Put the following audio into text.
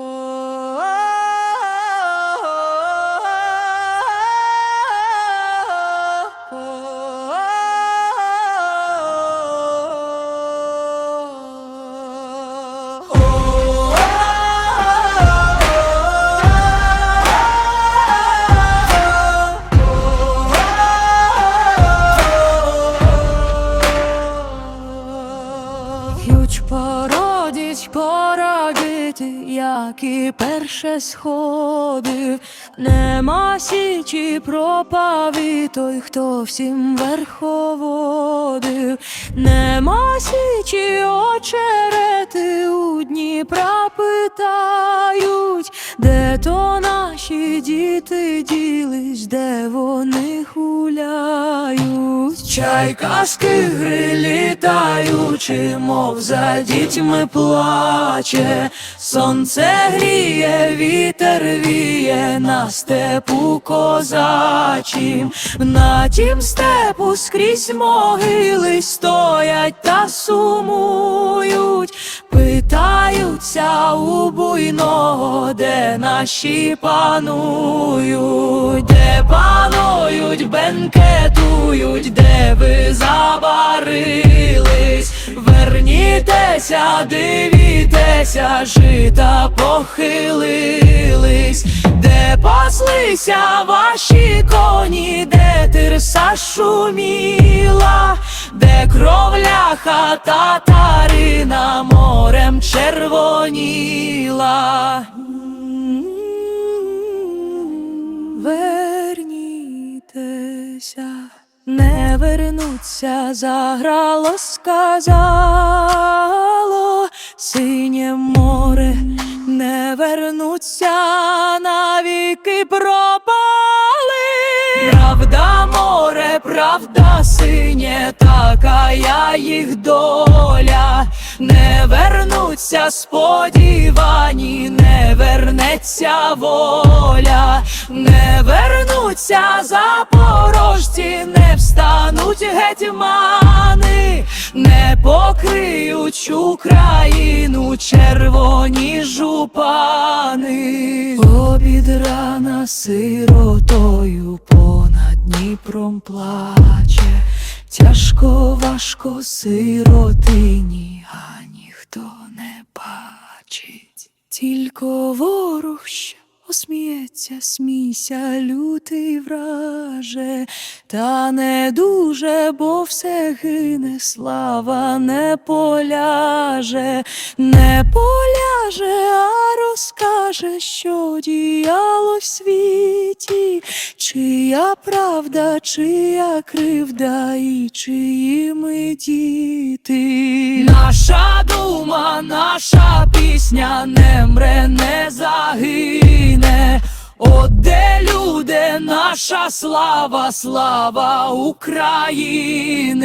Oh. Породіть, як і перше сходив. Нема січі пропави той, хто всім верховодив. Нема січі очерети у Дніпра питають, де то діти ділись, де вони гуляють. Чайкаски гри літаючи, мов за дітьми плаче, сонце гріє, вітер віє на степу козачим, на тім степу скрізь могили стоять та сумують, питаються у буйного, де наші панують, де панують, бенкетують, де ви забарились, вернітеся, дивітеся, жита похилились, де паслися ваші коні, де тирса шуміла, де татарина морем червоніла. Вернітеся, не вернуться, заграло, сказало синє море, не вернуться, навіки пропали. Правда, море, правда, синє, така я їх доля. Не вернуться сподівані, не вернеться воля, не вернуться запорожці, не встануть гетьмани, не покриють Україну червоні жупани. Обід рана сиротою понад Дніпром плаче, тяжко, важко сиротині, тільки ворог що Осміється, смійся, лютий враже, та не дуже, бо все гине, слава не поляже, не поляже, а розкаже, що діяло в світі, чия правда, чия кривда і чиї ми діти. Наша дума, наша пісня не мре, не загине. От де люди, наша слава, слава України.